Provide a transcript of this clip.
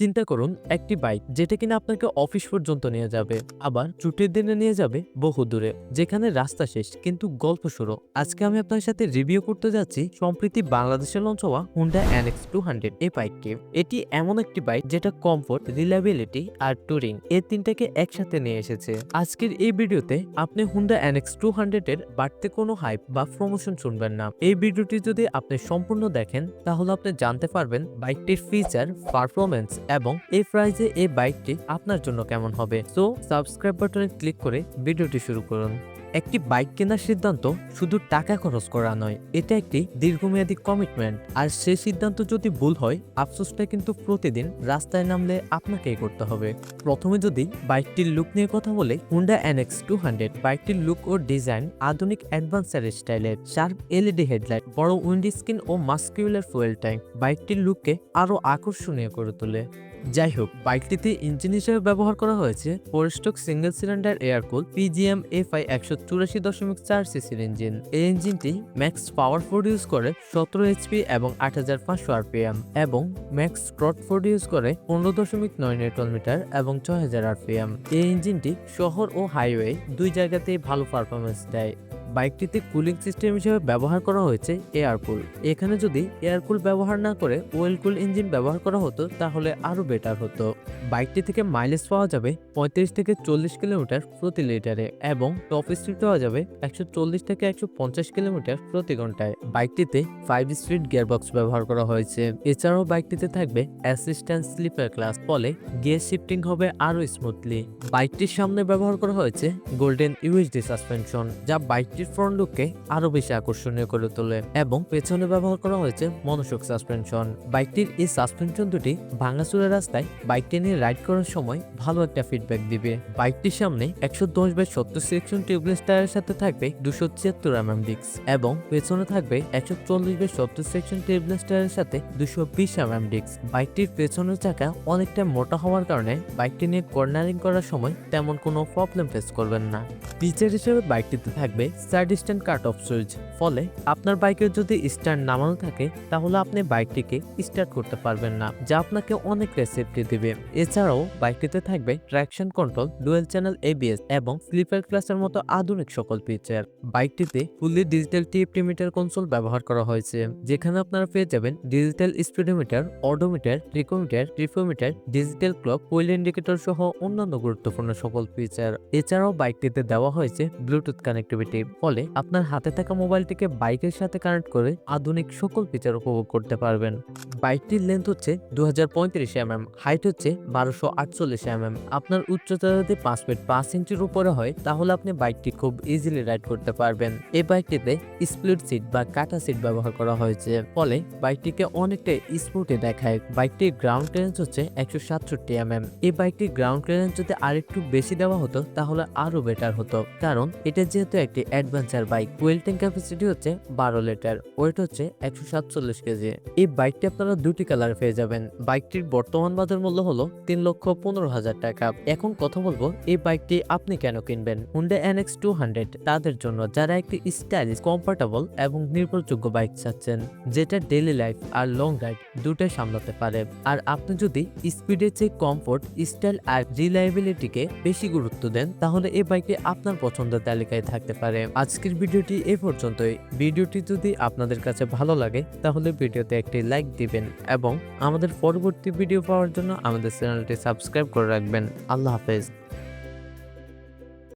চিন্তা করুন, একটি বাইক যেটা কিনা আপনাকে অফিস পর্যন্ত নিয়ে যাবে, আবার ছুটির দিনে নিয়ে যাবে বহু দূরে, যেখানে রাস্তা শেষ কিন্তু গল্প শুরু। আজকে আমি আপনার সাথে রিভিউ করতে যাচ্ছি সম্প্রতি বাংলাদেশে লঞ্চ হওয়া হুন্ডা এনএক্স টু হান্ড্রেড এই বাইকটি। এটি এমন একটি বাইক যেটা কমফোর্ট রিলায়েবিলিটি আর টুরিং এই তিনটাকে একসাথে নিয়ে এসেছে। আজকের এই ভিডিওতে আপনি হুন্ডা এনএক্স টু হান্ড্রেড এর বাড়তে কোনো হাইপ বা প্রমোশন শুনবেন না। এই ভিডিওটি যদি আপনি সম্পূর্ণ দেখেন, তাহলে আপনি জানতে পারবেন বাইকটির ফিচার পারফরমেন্স এবং এই প্রাইজে এই বাইকটি আপনার জন্য কেমন হবে? সো সাবস্ক্রাইব বাটনে ক্লিক করে ভিডিওটি শুরু করুন। একটি বাইক কেনার সিদ্ধান্ত শুধু টাকা খরচ করা নয়, এটা একটি দীর্ঘমেয়াদী কমিটমেন্ট আর সেই সিদ্ধান্ত যদি ভুল হয়, আফসোসটা কিন্তু প্রতিদিন রাস্তায় নামলে আপনাকেই করতে হবে। প্রথমে যদি বাইকটির লুক নিয়ে কথা বলে হুন্ডা এনএক্স টু হান্ড্রেড বাইকটির লুক ও ডিজাইন আধুনিক অ্যাডভান্সার স্টাইলের শার্প এলইডি হেডলাইট বড় উইন্ডি স্ক্রিন ও মাস্কিউলার ফুয়েল ট্যাঙ্ক বাইকটির লুককে আরও আকর্ষণীয় করে তোলে। যাই হোক, বাইকটিতে ইঞ্জিন হিসেবে ব্যবহার করা হয়েছে four stroke single cylinder air cool PGM F I একশো চুরাশি দশমিক চার সিসির ইঞ্জিন। এই ইঞ্জিনটি ম্যাক্স পাওয়ার প্রডিউস করে সতেরো এইচপি এবং আট হাজার পাঁচশো আরপিএম এবং ম্যাক্স ট্রট প্রডিউস করে পনেরো দশমিক নয় নিউটন মিটার এবং ছয় হাজার আরপিএম। এই ইঞ্জিনটি শহর ও হাইওয়ে দুই জায়গাতেই ভালো পারফরমেন্স দেয়। বাইকটিতে কুলিং সিস্টেম হিসেবে ব্যবহার করা হয়েছে এয়ারকুল এখানে যদি এয়ারকুল ব্যবহার না করে ওয়েল কুল ইঞ্জিন ব্যবহার করা হতো, তাহলে আরও বেটার হতো। বাইকটি থেকে মাইলেজ পাওয়া যাবে পঁয়ত্রিশ থেকে চল্লিশ কিলোমিটার প্রতি লিটারে এবং টপ স্পিড পাওয়া যাবে একশো চল্লিশ থেকে একশো পঞ্চাশ কিলোমিটার প্রতি ঘন্টায়। বাইকটিতে ফাইভ স্পিড গিয়ারবক্স ব্যবহার করা হয়েছে। এছাড়াও বাইকটিতে থাকবে অ্যাসিস্ট্যান্ট স্লিপার ক্লাস ফলে গিয়ার শিফটিং হবে আরও স্মুথলি বাইকটির সামনে ব্যবহার করা হয়েছে গোল্ডেন ইউএসডি সাসপেনশন যা বাইকটির ফ্রন্ট লুককে আরও বেশি আকর্ষণীয় করে তোলে এবং পেছনে ব্যবহার করা হয়েছে মনোশক সাসপেনশন। বাইকটির এই সাসপেনশন দুটি ভাঙাচুরা রাস্তায় বাইকটি নিয়ে রাইড করার সময় ভালো একটা ফিডব্যাক দিবে। বাইকটির সামনে একশো দশ বাই সত্তর সেকশন টিউবলেস টায়ারের সাথে থাকবে দুশো ছিয়াত্তর এমএম ডিক্স এবং পেছনে থাকবে একশো চল্লিশ বাই সত্তর সেকশন টিউবলেস টায়ারের সাথে দুশো বিশ এমএম ডিক্স বাইকটির পেছনের চাকা অনেকটা মোটা হওয়ার কারণে বাইকটি নিয়ে কর্নারিং করার সময় তেমন কোনো প্রবলেম ফেস করবেন না। ফিচার হিসেবে বাইকটিতে থাকবে side stand cut off switch. ফলে আপনার বাইকের যদি স্ট্যান্ড নামানো থাকে, তাহলে আপনি বাইকটিকে স্টার্ট করতে পারবেন না, যা আপনাকে অনেক সেফটি দিবে। এছাড়াও বাইকটিতে থাকবে traction control, dual channel ABS এবং স্লিপার ক্লাসের মতো আধুনিক সকল feature বাইকটিতে fully digital TFT meter console ব্যবহার করা হয়েছে, যেখানে আপনারা পেয়ে যাবেন digital speedometer odometer tripmeter tripmeter digital clock wheel indicator সহ অন্যান্য গুরুত্বপূর্ণ সকল ফিচার এছাড়াও বাইকটিতে দেওয়া হয়েছে ব্লুটুথ কানেক্টিভিটি ফলে আপনার হাতে থাকা মোবাইলটিকে বাইকের সাথে কানেক্ট করে আধুনিক সকল ফিচার উপভোগ করতে পারবেন। বাইকটির লেন্থ হচ্ছে দু হাজার পঁয়ত্রিশ এমএম হাইট হচ্ছে বারোশো আটচল্লিশ এমএম আপনার উচ্চতা যদি পাঁচ ফিট পাঁচ ইঞ্চির উপরে হয়, তাহলে আপনি বাইকটি খুব ইজিলি রাইড করতে পারবেন। এই বাইকটিতে স্প্লিট সিট বা কাটা সিট ব্যবহার করা হয়েছে। ফলে বাইকটিকে অনেকটা স্মুথে দেখায়। বাইকটির গ্রাউন্ড ক্লিয়ারেন্স হচ্ছে একশো সাতষট্টি এমএম এই বাইকটির গ্রাউন্ড ক্লিয়ারেন্স যদি আরেকটু বেশি দেওয়া হতো, তাহলে আরও বেটার হতো। কারণ এটা যেহেতু একটি অ্যাডভেঞ্চার বাইক ওয়েল্টিং ক্যাপাসিটি হচ্ছে বারো লিটার, ওয়েট হচ্ছে একশো সাতচল্লিশ কেজি। এই বাইকটি আপনারা দুটি কালার পেয়ে যাবেন। বাইকটির বর্তমান বাজার মূল্য হলো তিন লক্ষ পনেরো হাজার টাকা। এখন কথা বলব, এই বাইকটি আপনি কেন কিনবেন? হুন্ডা এনএক্স টু হান্ড্রেড তাদের জন্য যারা একটি স্টাইলিশ কমফোর্টেবল এবং নির্ভরযোগ্য বাইক চাচ্ছেন, যেটা ডেইলি লাইফ আর লং রাইড দুটাই সামলাতে পারে। আর আপনি যদি স্পিডের চেয়ে কমফোর্ট স্টাইল আর রিলায়েবিলিটিকে বেশি গুরুত্ব দেন, তাহলে এই বাইকটি আপনার পছন্দের তালিকায় থাকতে পারে। আজকের ভিডিওটি এ পর্যন্তই। ভিডিওটি যদি আপনাদের কাছে ভালো লাগে, তাহলে ভিডিওতে একটি লাইক দিবেন এবং আমাদের পরবর্তী ভিডিও পাওয়ার জন্য আমাদের চ্যানেলটি সাবস্ক্রাইব করে রাখবেন। আল্লাহ হাফেজ।